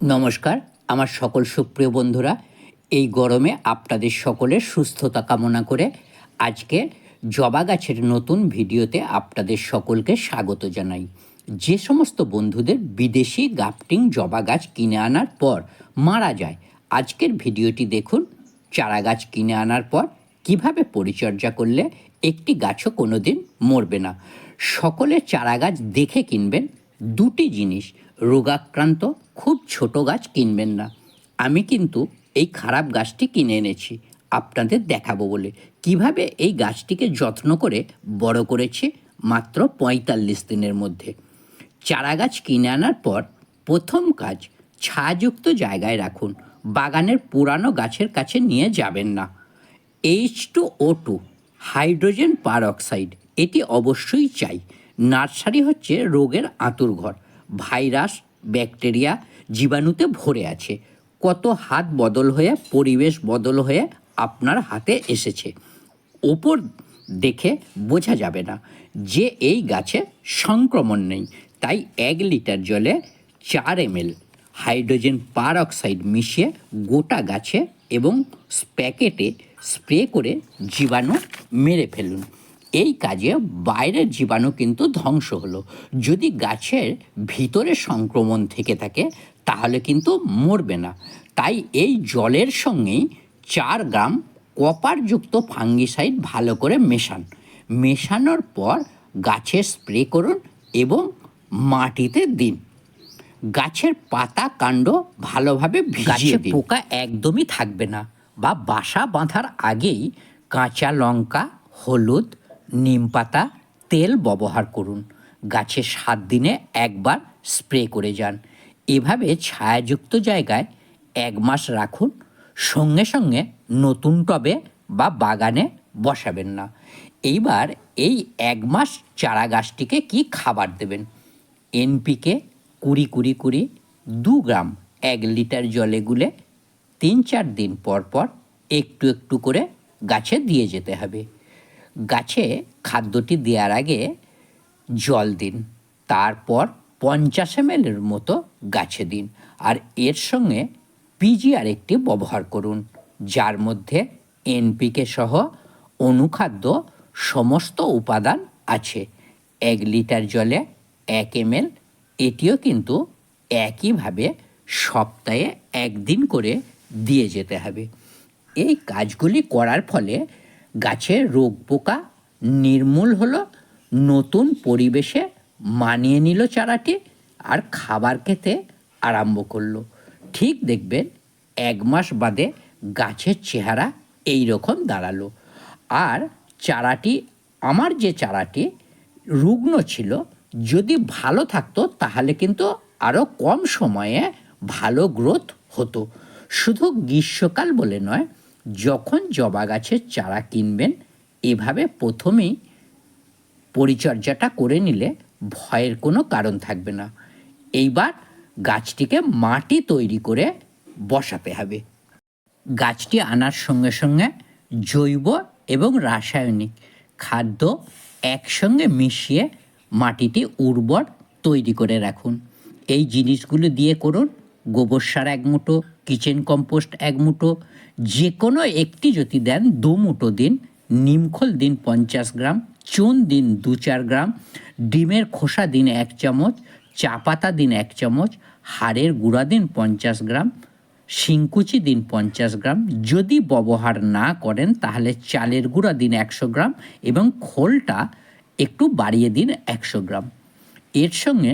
নমস্কার, আমার সকল সুপ্রিয় বন্ধুরা, এই গরমে আপনাদের সকলের সুস্থতা কামনা করে আজকে জবা গাছের নতুন ভিডিওতে আপনাদের সকলকে স্বাগত জানাই। যে সমস্ত বন্ধুদের বিদেশি গাফটিং জবা গাছ কিনে আনার পর মারা যায়, আজকের ভিডিওটি দেখুন, চারা গাছ কিনে আনার পর কীভাবে পরিচর্যা করলে একটি গাছও কোনো দিন মরবে না। সকলে চারা গাছ দেখে কিনবেন, দুটি জিনিস, রোগাক্রান্ত খুব ছোট গাছ কিনবেন না। আমি কিন্তু এই খারাপ গাছটি কিনে এনেছি। আপনাদের দেখাবো বলে। কীভাবে এই গাছটিকে যত্ন করে বড় করেছি মাত্র পঁয়তাল্লিশ দিনের মধ্যে। চারা গাছ কিনে আনার পর প্রথম কাজ ছায়াযুক্ত জায়গায় রাখুন। বাগানের পুরানো গাছের কাছে নিয়ে যাবেন না। H two O two hydrogen peroxide এটি অবশ্যই চাই। নার্সারি হচ্ছে রোগের আঁতুরঘর ভাইরাস ব্যাকটেরিয়া জীবাণুতে ভরে আছে। কত হাত বদল হয়ে, পরিবেশ বদল হয়ে আপনার হাতে এসেছে। ওপর দেখে বোঝা যাবে না যে এই গাছে সংক্রমণ নেই। তাই এক লিটার জলে চার এমএল হাইড্রোজেন পার অক্সাইড মিশিয়ে গোটা গাছে এবং প্যাকেটে স্প্রে করে জীবাণু মেরে ফেলুন। এই কাজে বাইরের জীবাণু কিন্তু ধ্বংস হলো। যদি গাছের ভিতরে সংক্রমণ থেকে থাকে তাহলে কিন্তু মরবে না। তাই এই জলের সঙ্গেই চার গ্রাম কপারযুক্ত ফাঙ্গিসাইড ভালো করে মেশান। মেশানোর পর গাছে স্প্রে করুন এবং মাটিতে দিন। গাছের পাতা কাণ্ড ভালোভাবে ভিজিয়ে দিন। পোকা একদমই থাকবে না বা বাসা বাঁধার আগেই কাঁচা লঙ্কা হলুদ নিম পাতা, তেল ব্যবহার করুন। গাছে সাত দিনে একবার স্প্রে করে যান। এভাবে ছায়াযুক্ত জায়গায় এক মাস রাখুন। সঙ্গে সঙ্গে নতুন টবে বা বাগানে বসাবেন না। এইবার এই এক মাস চারা গাছটিকে কি খাবার দেবেন? এনপিকে কুড়ি কুড়ি কুড়ি দু গ্রাম এক লিটার জলে গুলে তিন চার দিন পর পর একটু একটু করে গাছে দিয়ে যেতে হবে। গাছে খাদ্যটি দেওয়ার আগে জল দিন, তারপর পঞ্চাশ এর মতো গাছে দিন, আর এর সঙ্গে পিজিআর একটি ব্যবহার করুন, যার মধ্যে এনপিকে সহ অনুখাদ্য সমস্ত উপাদান আছে। এক লিটার জলে এক এমএল, এটিও কিন্তু একইভাবে সপ্তাহে একদিন করে দিয়ে যেতে হবে। এই কাজগুলি করার ফলে গাছের রোগ পোকা নির্মূল হলো, নতুন পরিবেশে মানিয়ে নিল চারাটি আর খাবার খেতে আরম্ভ করল। ঠিক দেখবেন, এক মাস বাদে গাছের চেহারা এই রকম দাঁড়াল। আর চারাটি, আমার যে চারাটি রুগ্ন ছিল, যদি ভালো থাকতো তাহলে কিন্তু আরও কম সময়ে ভালো গ্রোথ হতো। শুধু গ্রীষ্মকাল বলে নয় যখন জবা গাছের চারা কিনবেন, এভাবে প্রথমেই পরিচর্যাটা করে নিলে ভয়ের কোনো কারণ থাকবে না। এইবার গাছটিকে মাটি তৈরি করে বসাতে হবে। গাছটি আনার সঙ্গে সঙ্গে জৈব এবং রাসায়নিক খাদ্য একসঙ্গে মিশিয়ে মাটিটি উর্বর তৈরি করে রাখুন। এই জিনিসগুলো দিয়ে করুন গোবর সার এক মুঠো কিচেন কম্পোস্ট এক মুঠো যে কোনো একটি যদি দেন দু মুঠো দিন নিমখল দিন পঞ্চাশ গ্রাম, চুন দিন দু চার গ্রাম, ডিমের খোসা দিন এক চামচ, চা পাতা দিন এক চামচ, হাড়ের গুঁড়া দিন পঞ্চাশ গ্রাম, শিংকুচি দিন পঞ্চাশ গ্রাম, যদি ব্যবহার না করেন তাহলে চালের গুঁড়া দিন একশো গ্রাম এবং খোলটা একটু বাড়িয়ে দিন একশো গ্রাম। এর সঙ্গে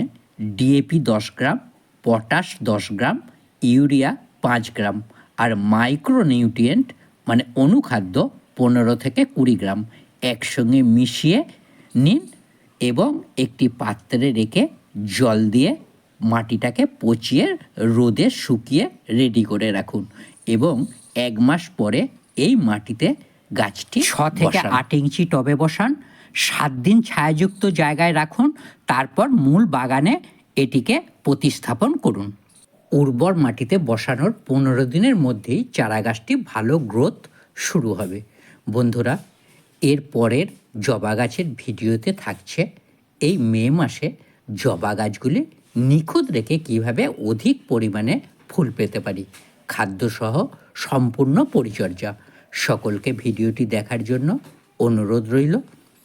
ডিএপি দশ গ্রাম পটাশ দশ গ্রাম ইউরিয়া পাঁচ গ্রাম আর মাইক্রোনিউট্রিয়েন্ট মানে অনুখাদ্য পনেরো থেকে কুড়ি গ্রাম একসঙ্গে মিশিয়ে নিন এবং একটি পাত্রে রেখে জল দিয়ে মাটিটাকে পচিয়ে রোদে শুকিয়ে রেডি করে রাখুন এবং এক মাস পরে এই মাটিতে গাছটি ছ থেকে আট ইঞ্চি টবে বসান সাত দিন ছায়াযুক্ত জায়গায় রাখুন তারপর মূল বাগানে এটিকে প্রতিস্থাপন করুন। উর্বর মাটিতে বসানোর পনেরো দিনের মধ্যেই চারা গাছটি ভালো গ্রোথ শুরু হবে। বন্ধুরা, এর পরের জবা গাছের ভিডিওতে থাকছে এই মে মাসে জবা গাছগুলি নিখুঁত রেখে কীভাবে অধিক পরিমাণে ফুল পেতে পারি, খাদ্যসহ সম্পূর্ণ পরিচর্যা। সকলকে ভিডিওটি দেখার জন্য অনুরোধ রইল।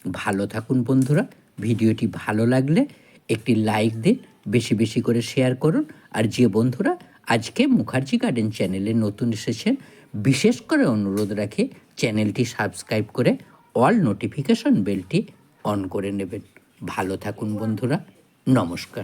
ভালো থাকুন বন্ধুরা, ভিডিওটি ভালো লাগলে একটি লাইক দিন বেশি বেশি করে শেয়ার করুন। আর যে বন্ধুরা আজকে মুখার্জি গার্ডেন চ্যানেলে নতুন এসেছেন, বিশেষ করে অনুরোধ রাখি চ্যানেলটি সাবস্ক্রাইব করে অল নোটিফিকেশন বেলটি অন করে নেবেন। ভালো থাকুন বন্ধুরা, নমস্কার।